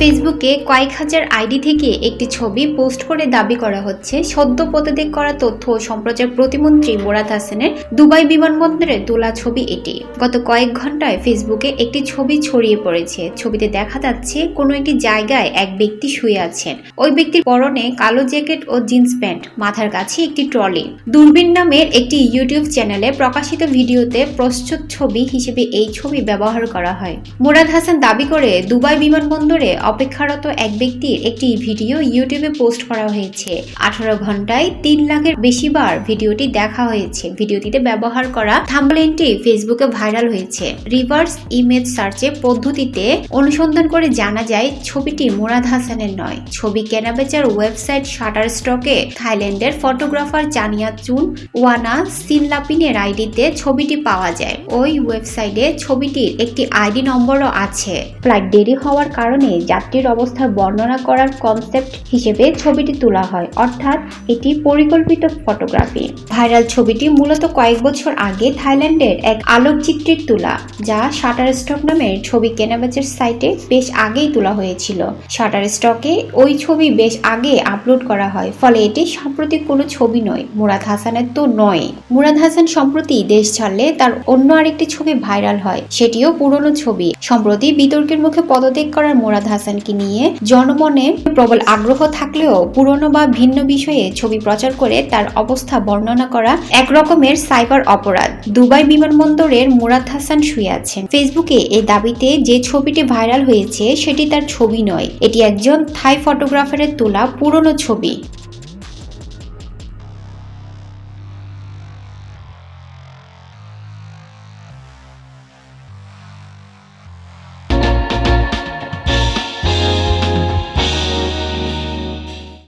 ফেসবুকে কয়েক হাজার আইডি থেকে একটি ছবি পোস্ট করে দাবি করা হচ্ছে। সদ্য প্রতিদিন করা তথ্য ও সম্প্রচার প্রতিমন্ত্রী মোরাদ হাসানের দুবাই বিমানবন্দরে তোলা ছবি এটি। গত কয়েক ঘন্টায় ফেসবুকে একটি ছবি ছড়িয়ে পড়েছে। ছবিতে দেখা যাচ্ছে কোনো একটি জায়গায় এক ব্যক্তি শুয়ে আছেন। ওই ব্যক্তির পরনে কালো জ্যাকেট ও জিন্স প্যান্ট, মাথার কাছে একটি ট্রলি। দূরবীন নামের একটি ইউটিউব চ্যানেলে প্রকাশিত ভিডিওতে প্রস্তুত ছবি হিসেবে এই ছবি ব্যবহার করা হয়। মুরাদ হাসান দাবি করে, দুবাই বিমানবন্দরে অপেক্ষারত এক ব্যক্তির একটি ভিডিও ইউটিউবে পোস্ট করা হয়েছে। আঠারো ঘন্টায় তিন লাখের বেশি বার ভিডিওটি দেখা হয়েছে। ভিডিওটিতে ব্যবহার করা থাম্বলেনটি ফেসবুকে ভাইরাল হয়েছে। রিভার্স ইমেজ সার্চে পদ্ধতিতে অনুসন্ধান করে জানা যায়, ছবিটি মুরাদ হাসানের নয়। ছবি কেনাবেচার ওয়েবসাইট শাটার স্টকে থাইল্যান্ডের ফটোগ্রাফার চানিয়া চুন ওয়ানা সিনলাপিনের আইডিতে ছবিটি পাওয়া যায়। ওই ওয়েবসাইটে ছবিটির একটি আইডি নম্বরও আছে। ফ্লাইট দেরি হওয়ার কারণে যাত্রীর অবস্থা বর্ণনা করার কনসেপ্ট হিসেবে ছবিটি তোলা হয়। অর্থাৎ এটি পরিকল্পিত ফটোগ্রাফি ভাইরাল ছবিটি মূলত কয়েক বছর আগে থাইল্যান্ডের এক আলোকচিত্রীর তোলা, যা শাটার স্টক নামের ছবি কেনাবেচার সাইটে বেশ আগেই তোলা হয়েছিল। শাটার স্টকে ওই ছবি বেশ আগে আপলোড করা হয়, ফলে এটি সাম্প্রতিক কোনো ছবি নয়, মুরাদ হাসানের তো নয়। মুরাদ হাসান সম্প্রতি দেশ ছাড়লে তার অন্য আরেকটি ছবি ভাইরাল হয়, সেটিও পুরনো ছবি। সম্প্রতি বিতর্কের মুখে পদত্যাগ করার মুরাদ হাসানকে নিয়ে জনমনে প্রবল আগ্রহ থাকলেও পুরনো বা ভিন্ন বিষয়ে ছবি প্রচার করে তার অবস্থা বর্ণনা করা এক রকমের সাইবার অপরাধ। দুবাই বিমানবন্দরের মুরাদ হাসান শুয়ে আছেন। ফেসবুকে এই দাবিতে যে ছবিটি ভাইরাল হয়েছে, সেটি তার ছবি নয়। এটি একজন থাই ফটোগ্রাফারের তোলা পুরনো ছবি।